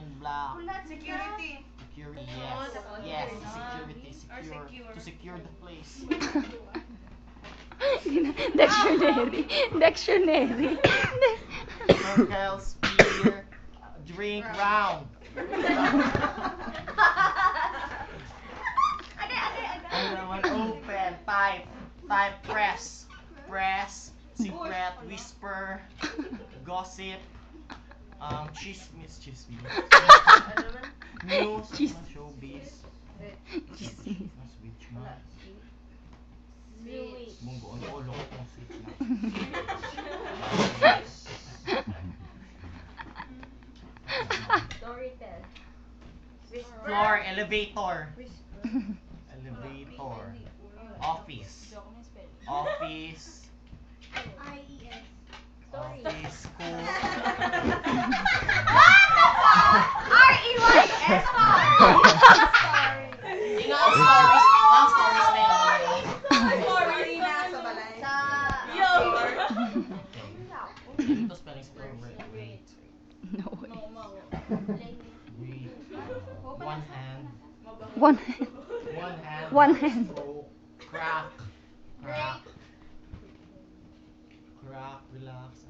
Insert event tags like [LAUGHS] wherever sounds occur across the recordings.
and black. Security. Security, Oh, yes. the- Yes, Ah, security, secure. secure. To secure the place. [LAUGHS] Dictionary. [LAUGHS] Dictionary. Circle, spear, drink, round. Ano [LAUGHS] naman, open, type, type, press, press, secret, whisper, gossip, um, chismis, chismis. News, Chis- mga showbiz. Chismis. Mas switch man. Munggo, ang ulo ko kung switch na. Storytell. Floor, elevator. Elevator. Nga ang stories. Ang stories na yun. Sorry na sa balay. Okay. Ito spelling spell. Wait. No way. Wait. Uh, one hand. One. One hand. One hand. Stroke. Crack. Crack. Crack. Relax.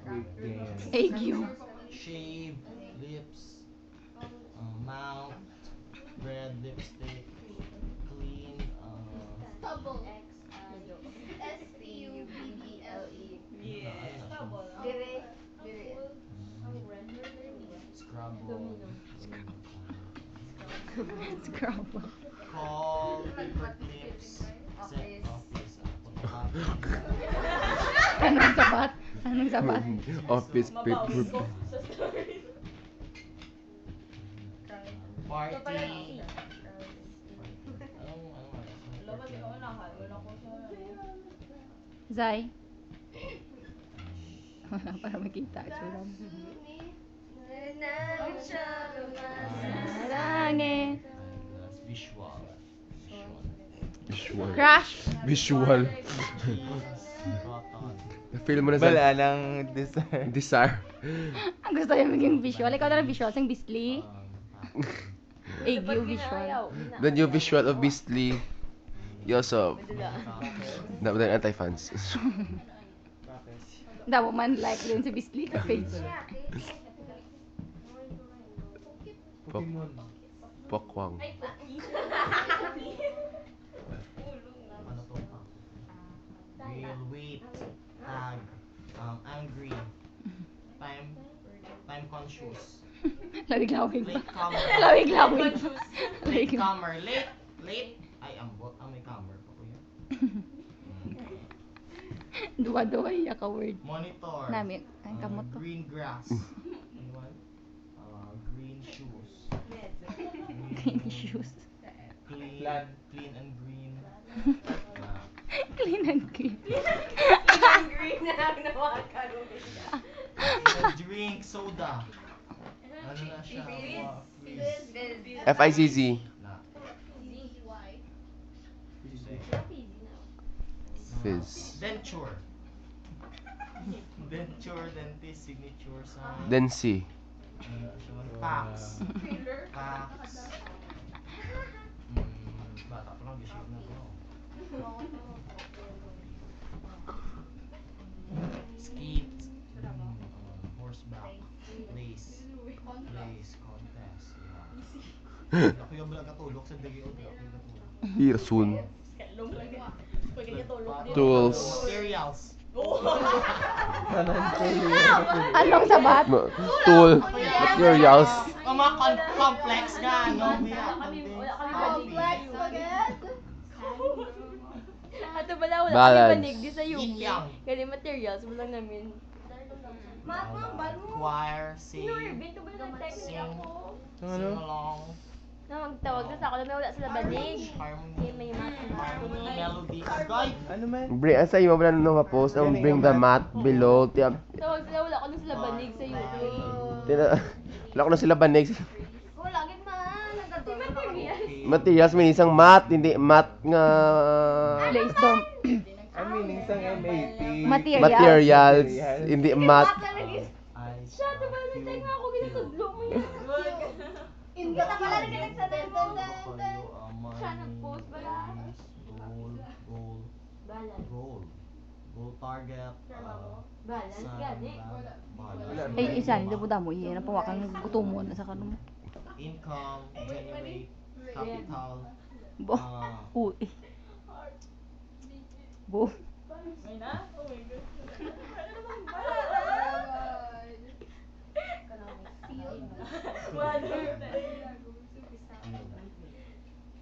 Ague. Shave lips, uh, mouth, red lipstick, clean, uh, Stubble. X I S T U B B L E. Yeah. Stubble. Scrabble. Scrabble. Scrabble. [LAUGHS] Call. Anong sabat? Anong sabat? [LAUGHS] Office paper. Party. Anong, anong, Zay? Para makita. Tsura mo. Visual. Visual. Visual. Crash. Visual. [LAUGHS] Na-feel mo na sa Wala lang desire. desire. [LAUGHS] Ang gusto niya maging visual. Ikaw na lang visual. Sing Beastly. Um, [LAUGHS] Ague visual. The new visual of Beastly. You also, [LAUGHS] dapat din anti-fans. Daw man like din si Beastly sa page. Pok, pokwang. Real weight. Tag. Um, angry. Time. Time conscious. Lawig-lawig pa. Late comer. [LAUGHS] Lawig-lawig pa. Late comer. Late. Late. Ay, ambot. Ah, may comer pa ko yun. [LAUGHS] Duwa-duwa iya ka word. Monitor. Nami, ang Uh, kamot ko. Green grass. Anyone? Uh, green shoes. [LAUGHS] Green shoes. Clean. Clean and green. Clean and clean. Green na lang nawakan. drink soda. Ano na siya? Wa- Fizz. F-I-Z-Z. Na. Fizz. Denture. Denture, dentist, signature sa... Then C. Ano siya? Fax. Fax. Mm, bata pa lang, gisip na ko. Ako yung katulog sa dagi o ako yung katulog. Here soon. Tools. Materials. Anong sabat? Ma- Tool. Materials. Ang mga complex? Biya, Complex Ato bala wala Balance. kami banig di sa Yin UK. yang. Kaya materials mo lang namin. Choir, sing, Binto ba lang text sing, ako? sing along, Na magtawag na sa ako na wala sila banig. harmony, Kaya may mat- harmony, melody. Ano man? Bring, asa yung wala nung ma-post ang bring the mat below. Tiyan, Tawag sila wala ko na sila banig sa UK. tina, wala ko na sila banig. Wala gid man. Okay. Materials, may isang mat, hindi mat nga... Place dorm. Ang meaning sa MAP. Materials. Materials, hindi mat. I Siya, diba nagtay nga ako ginatudlo? Tudlo mo pala rin ka nagsabi mo. Kayo, amay, Siya nag-post pala. Goal, goal, Balance. goal. Goal target. Uh, Balance gani. Wala. Ay, isa, hindi po damo. Yan ang pawakan ng gutumon na sa kanong. Income, generate, capital, Bo. uh, Uy. Bo.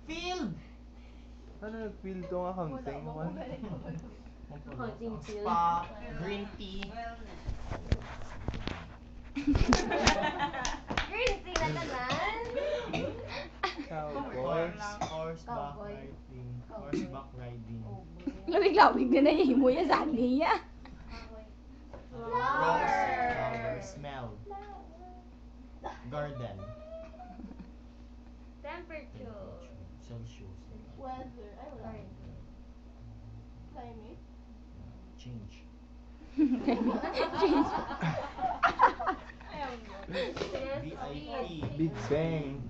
field! Paano nag-feel tong accounting? Accounting field. Spa, green tea, Green tea na tanan. Cowboys. horseback Cowboy. riding, horseback riding, Lawig-lawig na na yung mo yan sa niya. rose, flower, smell, garden, Temperature. Celsius, Weather. Ay, wala. Climate. change, [LAUGHS] [LAUGHS] VIP, Big Bang.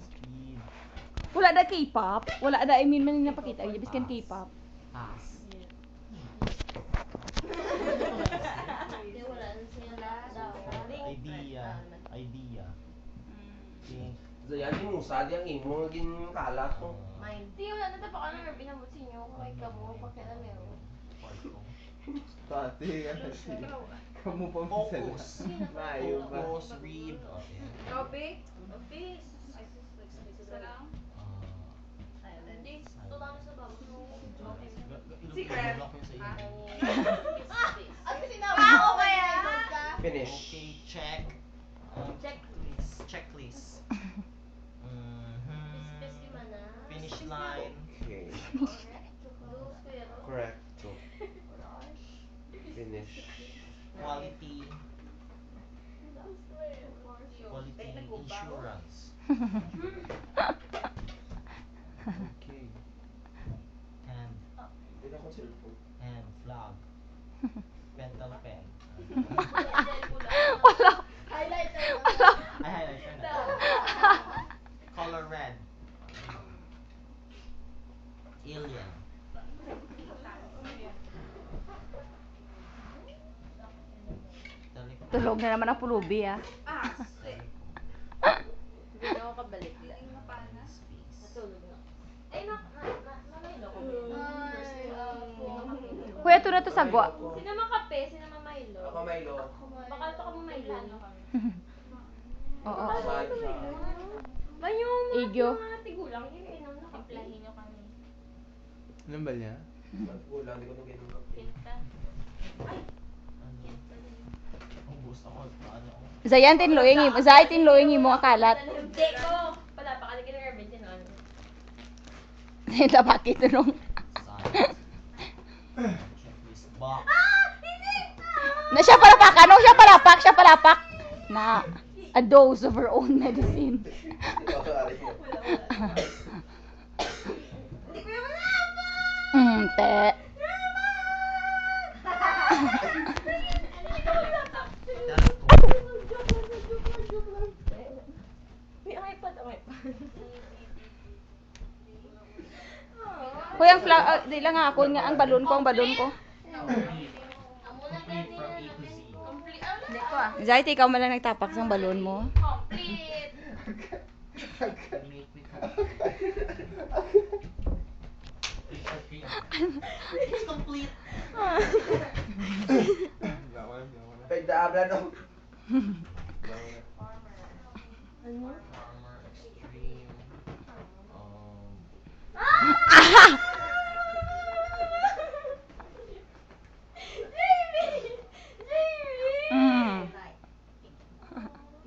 speed, Wala na K-pop. Wala na, I mean, man napakita. Ibis kan K-pop. pass. Idea, idea, think, Zayan yung musa, di ang imo, gin kalat mo. Hindi, wala na tapo ka na pinamot sa inyo. Kung may kamo, pakailan meron. Pati, ano siya. Kamu pa Focus. Mayo ba? Focus, read, [LAUGHS] okay. Copy? Copy? Isa lang? Uh, Hindi, ito lang sa babo. Yun sa Ha? Ano sinabi mo? kaya? Finish. Okay, check. Um, checklist. Checklist. Line. Okay. Correct. So, finish. Quality. Quality insurance. Okay. And Hindi ako cellphone. and flag. Pentel pen. [LAUGHS] na naman ang pulubi ah. Ah, Telecom. Hindi na ako kabalik. Space. Natulog na. Ay, na, na, na. Ay, ako. Kuya, ito na to sagwa. Sino makape? Sino mamaylo? Ako Milo. Baka ito ka mamaylo. Oo. Saan siya? Ba yung mga, Igyo. yung mga tigulang, yun inom na kape. nyo kami. Ano ba niya? Magkulang, di ko nung ganun. Pinta. Ano? Gusto ko, ano ako. Zayan tinloying imo. Zay tinloying imo akalat. Hindi ko. Wala pa kasi kinarabin din ano. [LAUGHS] Ito bakit nung. Science. Checklist. Box. Na siya palapak. Ano siya palapak? Siya palapak. Na a dose of her own medicine. Mm, te. May iPad, ang iPad. Kuya, ang fla- ah, di lang ako nga ang balon ko, ang balon ko. Complete from A to Z. Hindi ko ah. Zay, ikaw man lang nagtapak sa balon mo. Complete. It's complete. Bawal, bawal. Pagdaabla no. Farmer extreme. Um, Mm.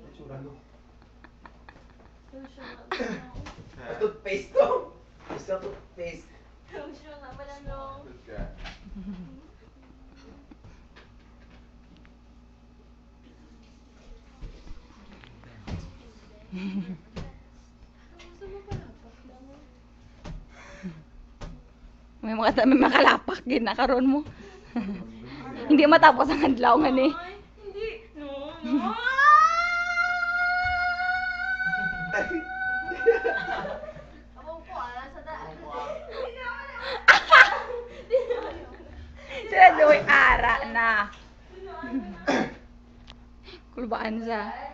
Itsura no. Toothpaste to. Gusto toothpaste. Lotion na pala nung. May mga may makalapak gid na karon mo. Hindi matapos ang adlaw nga ni. Hindi. No, ah. Sila doy ara na. Kulbaan sa.